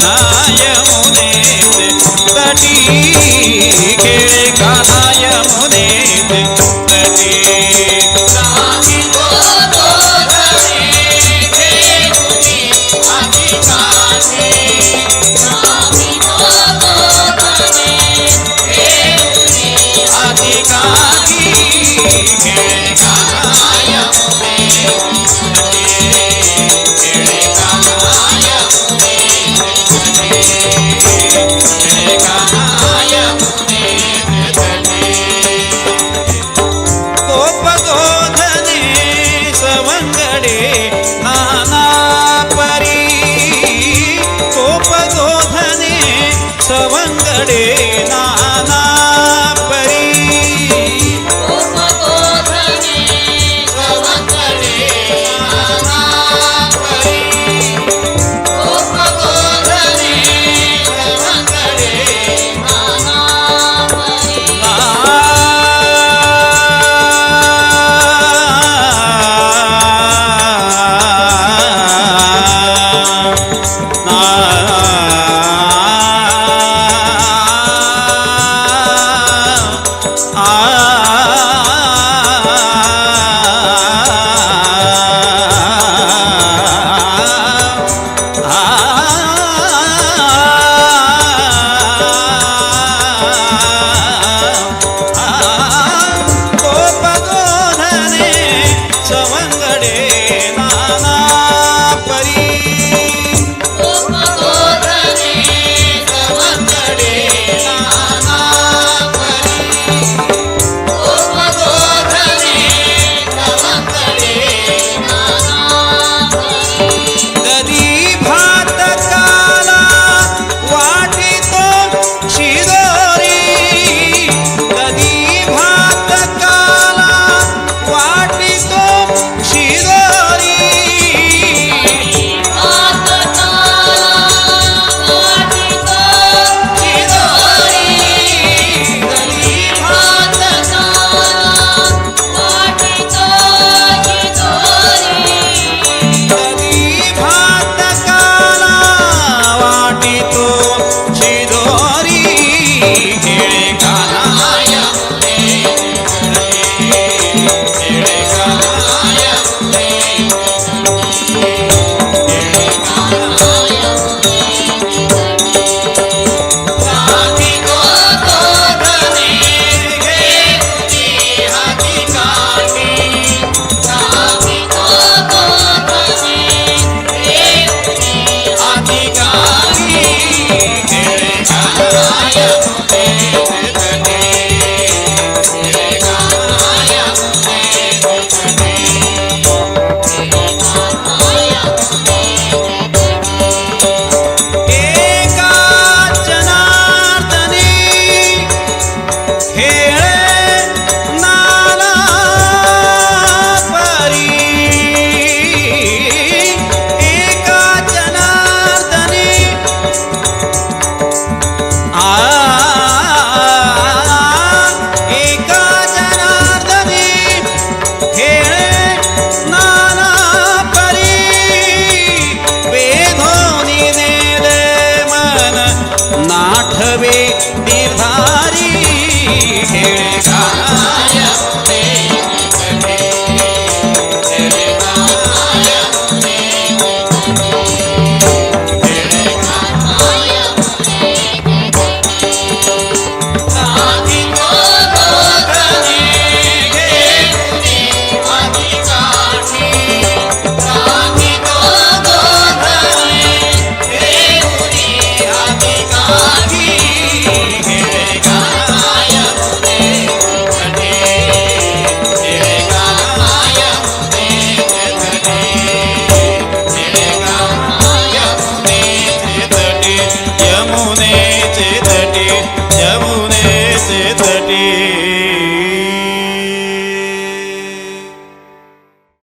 कन्हाय मुने तटी के कन्हाय நாடே थेले नाला परी, एका जनार्दनी आााााााा एका जनार्दनी, थेले नाला परी पेधोनी निल मन नाठवे